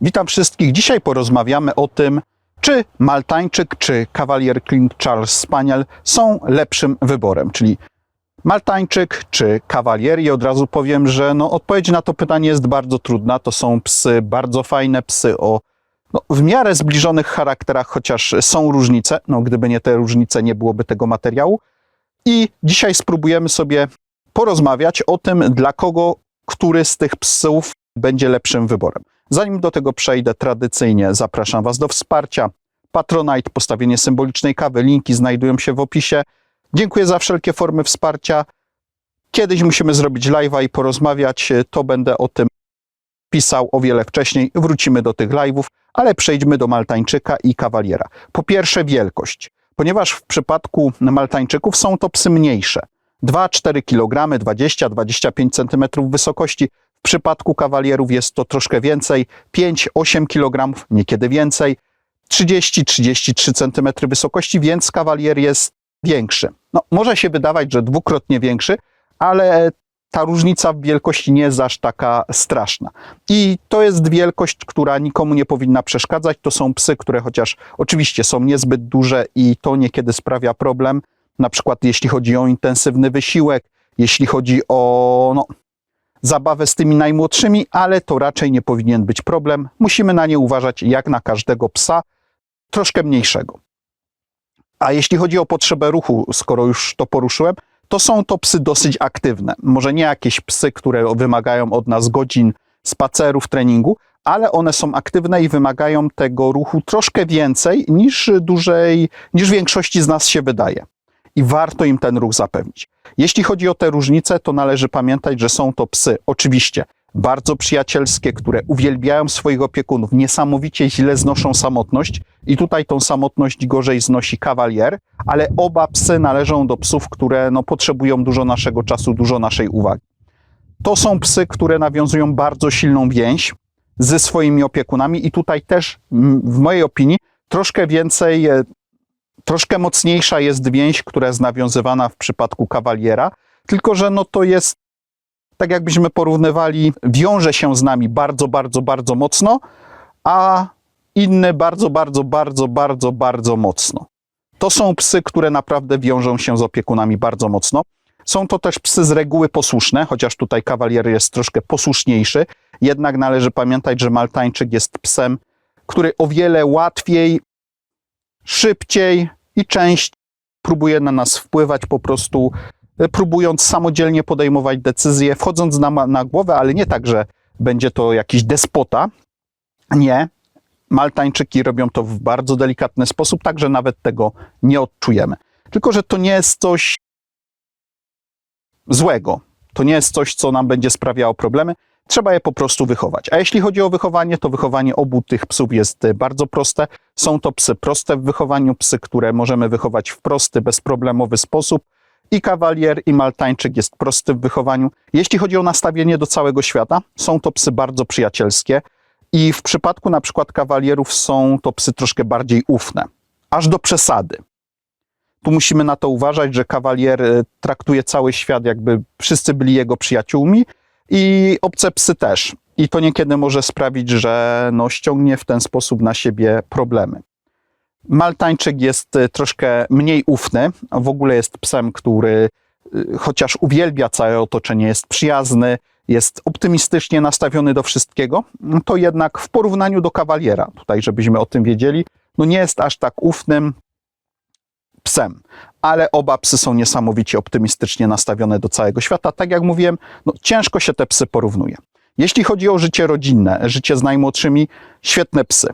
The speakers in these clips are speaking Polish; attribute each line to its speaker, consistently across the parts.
Speaker 1: Witam wszystkich. Dzisiaj porozmawiamy o tym, czy Maltańczyk, czy Cavalier King Charles Spaniel są lepszym wyborem, czyli Maltańczyk czy Cavalier. I od razu powiem, że no, odpowiedź na to pytanie jest bardzo trudna. To są psy, bardzo fajne psy o no, w miarę zbliżonych charakterach, chociaż są różnice. No, gdyby nie te różnice, nie byłoby tego materiału. I dzisiaj spróbujemy sobie porozmawiać o tym, dla kogo który z tych psów będzie lepszym wyborem. Zanim do tego przejdę, tradycyjnie zapraszam Was do wsparcia. Patronite, postawienie symbolicznej kawy, linki znajdują się w opisie. Dziękuję za wszelkie formy wsparcia. Kiedyś musimy zrobić live'a i porozmawiać, to będę o tym pisał o wiele wcześniej. Wrócimy do tych live'ów, ale przejdźmy do Maltańczyka i Kawaliera. Po pierwsze wielkość, ponieważ w przypadku Maltańczyków są to psy mniejsze. 2-4 kg, 20-25 cm wysokości. W przypadku kawalierów jest to troszkę więcej, 5-8 kg, niekiedy więcej, 30-33 cm wysokości, więc kawalier jest większy. No, może się wydawać, że dwukrotnie większy, ale ta różnica w wielkości nie jest aż taka straszna. I to jest wielkość, która nikomu nie powinna przeszkadzać. To są psy, które chociaż oczywiście są niezbyt duże i to niekiedy sprawia problem, na przykład jeśli chodzi o intensywny wysiłek, jeśli chodzi o no, zabawę z tymi najmłodszymi, ale to raczej nie powinien być problem. Musimy na nie uważać jak na każdego psa, troszkę mniejszego. A jeśli chodzi o potrzebę ruchu, skoro już to poruszyłem, to są to psy dosyć aktywne. Może nie jakieś psy, które wymagają od nas godzin spacerów, treningu, ale one są aktywne i wymagają tego ruchu troszkę więcej niż dużej, niż większości z nas się wydaje. I warto im ten ruch zapewnić. Jeśli chodzi o te różnice, to należy pamiętać, że są to psy oczywiście bardzo przyjacielskie, które uwielbiają swoich opiekunów, niesamowicie źle znoszą samotność i tutaj tą samotność gorzej znosi kawalier, ale oba psy należą do psów, które no, potrzebują dużo naszego czasu, dużo naszej uwagi. To są psy, które nawiązują bardzo silną więź ze swoimi opiekunami i tutaj też w mojej opinii troszkę więcej, e, troszkę mocniejsza jest więź, która jest nawiązywana w przypadku kawaliera, tylko że no to jest tak jakbyśmy porównywali, wiąże się z nami bardzo, bardzo, bardzo mocno, a inny bardzo, bardzo, bardzo, bardzo, bardzo mocno. To są psy, które naprawdę wiążą się z opiekunami bardzo mocno. Są to też psy z reguły posłuszne, chociaż tutaj kawalier jest troszkę posłuszniejszy. Jednak należy pamiętać, że Maltańczyk jest psem, który o wiele łatwiej, szybciej i częściej próbuje na nas wpływać po prostu próbując samodzielnie podejmować decyzje, wchodząc na, na głowę, ale nie tak, że będzie to jakiś despota. Nie. Maltańczyki robią to w bardzo delikatny sposób, tak że nawet tego nie odczujemy. Tylko, że to nie jest coś złego. To nie jest coś, co nam będzie sprawiało problemy. Trzeba je po prostu wychować. A jeśli chodzi o wychowanie, to wychowanie obu tych psów jest bardzo proste. Są to psy proste w wychowaniu, psy, które możemy wychować w prosty, bezproblemowy sposób i kawalier, i maltańczyk jest prosty w wychowaniu. Jeśli chodzi o nastawienie do całego świata, są to psy bardzo przyjacielskie i w przypadku na przykład kawalierów są to psy troszkę bardziej ufne, aż do przesady. Tu musimy na to uważać, że kawalier e, traktuje cały świat, jakby wszyscy byli jego przyjaciółmi i obce psy też. I to niekiedy może sprawić, że no, ściągnie w ten sposób na siebie problemy. Maltańczyk jest y, troszkę mniej ufny. W ogóle jest psem, który y, chociaż uwielbia całe otoczenie, jest przyjazny, jest optymistycznie nastawiony do wszystkiego, to jednak w porównaniu do kawaliera, tutaj żebyśmy o tym wiedzieli, no nie jest aż tak ufnym psem. Ale oba psy są niesamowicie optymistycznie nastawione do całego świata. Tak jak mówiłem, no ciężko się te psy porównuje. Jeśli chodzi o życie rodzinne, życie z najmłodszymi, świetne psy.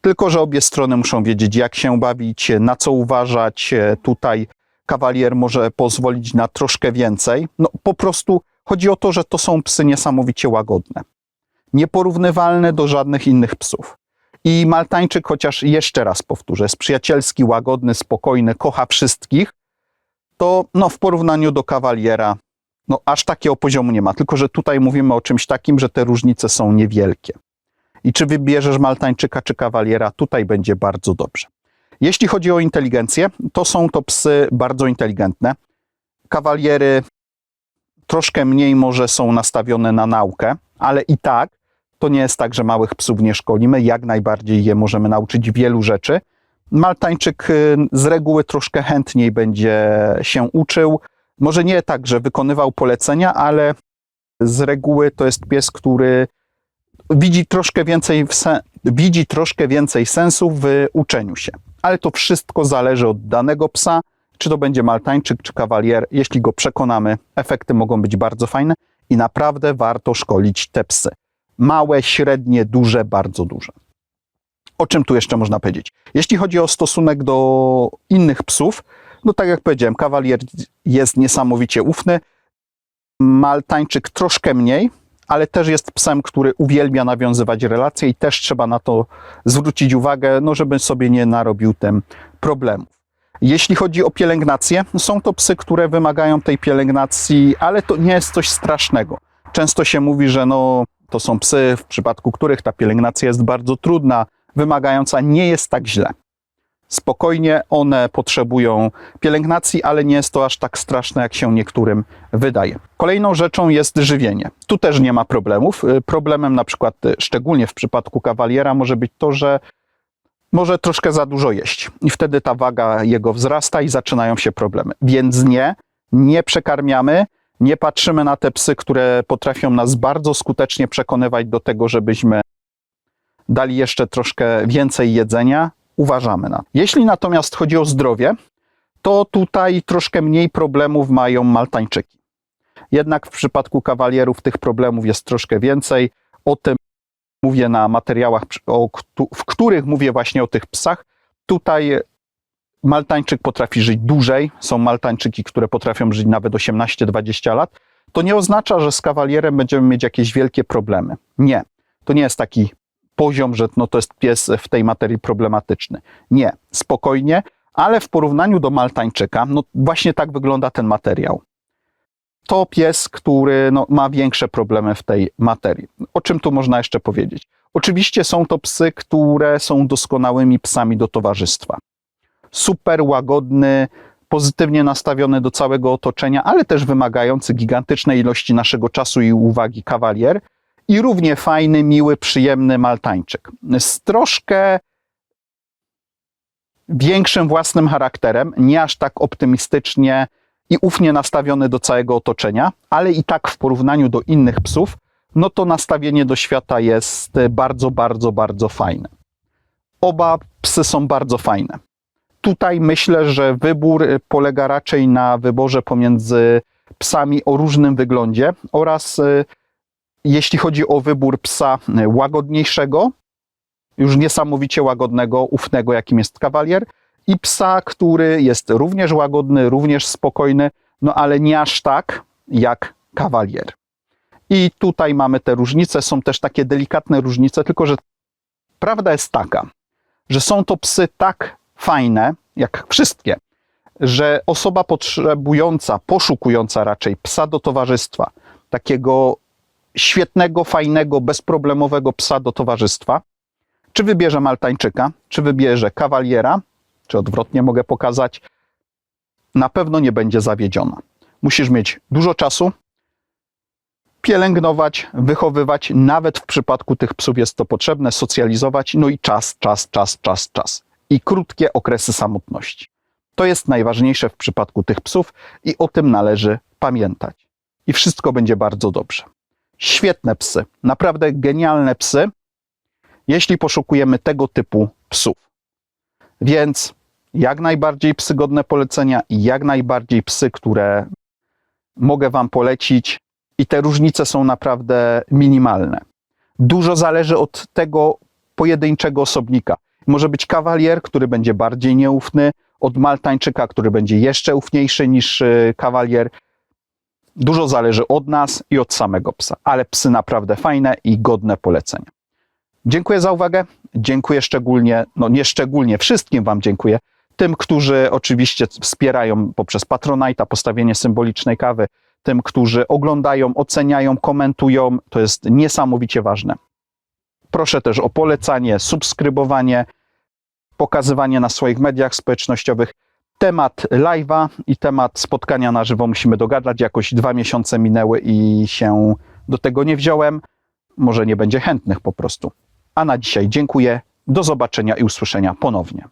Speaker 1: Tylko, że obie strony muszą wiedzieć, jak się bawić, na co uważać. Tutaj kawalier może pozwolić na troszkę więcej. No po prostu chodzi o to, że to są psy niesamowicie łagodne. Nieporównywalne do żadnych innych psów. I Maltańczyk, chociaż jeszcze raz powtórzę, jest przyjacielski, łagodny, spokojny, kocha wszystkich, to no, w porównaniu do kawaliera, no aż takiego poziomu nie ma. Tylko, że tutaj mówimy o czymś takim, że te różnice są niewielkie. I czy wybierzesz Maltańczyka czy kawaliera, tutaj będzie bardzo dobrze. Jeśli chodzi o inteligencję, to są to psy bardzo inteligentne. Kawaliery troszkę mniej może są nastawione na naukę, ale i tak To nie jest tak, że małych psów nie szkolimy, jak najbardziej je możemy nauczyć wielu rzeczy. Maltańczyk y, z reguły troszkę chętniej będzie się uczył. Może nie tak, że wykonywał polecenia, ale z reguły to jest pies, który widzi troszkę więcej, w se- widzi troszkę więcej sensu w uczeniu się. Ale to wszystko zależy od danego psa, czy to będzie maltańczyk, czy kawalier. Jeśli go przekonamy, efekty mogą być bardzo fajne i naprawdę warto szkolić te psy. Małe, średnie, duże, bardzo duże. O czym tu jeszcze można powiedzieć? Jeśli chodzi o stosunek do innych psów, no tak jak powiedziałem, kawalier jest niesamowicie ufny, maltańczyk troszkę mniej, ale też jest psem, który uwielbia nawiązywać relacje i też trzeba na to zwrócić uwagę, no żeby sobie nie narobił tym problemów. Jeśli chodzi o pielęgnację, są to psy, które wymagają tej pielęgnacji, ale to nie jest coś strasznego. Często się mówi, że no, to są psy, w przypadku których ta pielęgnacja jest bardzo trudna, wymagająca, nie jest tak źle. Spokojnie one potrzebują pielęgnacji, ale nie jest to aż tak straszne, jak się niektórym wydaje. Kolejną rzeczą jest żywienie. Tu też nie ma problemów. Y, Problemem na przykład, y, szczególnie w przypadku kawaliera, może być to, że może troszkę za dużo jeść i wtedy ta waga jego wzrasta i zaczynają się problemy. Więc nie, nie przekarmiamy, nie patrzymy na te psy, które potrafią nas bardzo skutecznie przekonywać do tego, żebyśmy dali jeszcze troszkę więcej jedzenia. Uważamy na to. Jeśli natomiast chodzi o zdrowie, to tutaj troszkę mniej problemów mają Maltańczyki. Jednak w przypadku kawalierów tych problemów jest troszkę więcej. O tym mówię na materiałach, w których mówię właśnie o tych psach. Tutaj Maltańczyk potrafi żyć dłużej. Są Maltańczyki, które potrafią żyć nawet 18-20 lat. To nie oznacza, że z kawalierem będziemy mieć jakieś wielkie problemy. Nie. To nie jest taki poziom, że no to jest pies w tej materii problematyczny. Nie. Spokojnie, ale w porównaniu do Maltańczyka, no właśnie tak wygląda ten materiał to pies, który no, ma większe problemy w tej materii. O czym tu można jeszcze powiedzieć? Oczywiście są to psy, które są doskonałymi psami do towarzystwa. Super łagodny, pozytywnie nastawiony do całego otoczenia, ale też wymagający gigantycznej ilości naszego czasu i uwagi kawalier i równie fajny, miły, przyjemny maltańczyk. Z troszkę większym własnym charakterem, nie aż tak optymistycznie i ufnie nastawiony do całego otoczenia, ale i tak w porównaniu do innych psów, no to nastawienie do świata jest bardzo, bardzo, bardzo fajne. Oba psy są bardzo fajne. Tutaj myślę, że wybór e, polega raczej na wyborze pomiędzy psami o różnym wyglądzie oraz e, jeśli chodzi o wybór psa e, łagodniejszego, już niesamowicie łagodnego, ufnego, jakim jest kawalier, i psa, który jest również łagodny, również spokojny, no ale nie aż tak jak kawalier. I tutaj mamy te różnice, są też takie delikatne różnice, tylko że prawda jest taka, że są to psy tak fajne, jak wszystkie, że osoba potrzebująca, poszukująca raczej psa do towarzystwa, takiego świetnego, fajnego, bezproblemowego psa do towarzystwa, czy wybierze Maltańczyka, czy wybierze kawaliera, czy odwrotnie mogę pokazać, na pewno nie będzie zawiedziona. Musisz mieć dużo czasu, pielęgnować, wychowywać, nawet w przypadku tych psów jest to potrzebne, socjalizować, no i czas, czas, czas, czas, czas. I krótkie okresy samotności. To jest najważniejsze w przypadku tych psów i o tym należy pamiętać. I wszystko będzie bardzo dobrze. Świetne psy, naprawdę genialne psy, jeśli poszukujemy tego typu psów. Więc jak najbardziej psy godne polecenia i jak najbardziej psy, które mogę Wam polecić, i te różnice są naprawdę minimalne. Dużo zależy od tego pojedynczego osobnika. Może być kawalier, który będzie bardziej nieufny, od Maltańczyka, który będzie jeszcze ufniejszy niż y, kawalier. Dużo zależy od nas i od samego psa, ale psy naprawdę fajne i godne polecenia. Dziękuję za uwagę. Dziękuję szczególnie, no nie szczególnie, wszystkim Wam dziękuję. Tym, którzy oczywiście wspierają poprzez Patronite'a, postawienie symbolicznej kawy, tym, którzy oglądają, oceniają, komentują. To jest niesamowicie ważne. Proszę też o polecanie, subskrybowanie, pokazywanie na swoich mediach społecznościowych. Temat live'a i temat spotkania na żywo musimy dogadać. Jakoś dwa miesiące minęły i się do tego nie wziąłem. może nie będzie chętnych po prostu. A na dzisiaj dziękuję. Do zobaczenia i usłyszenia ponownie.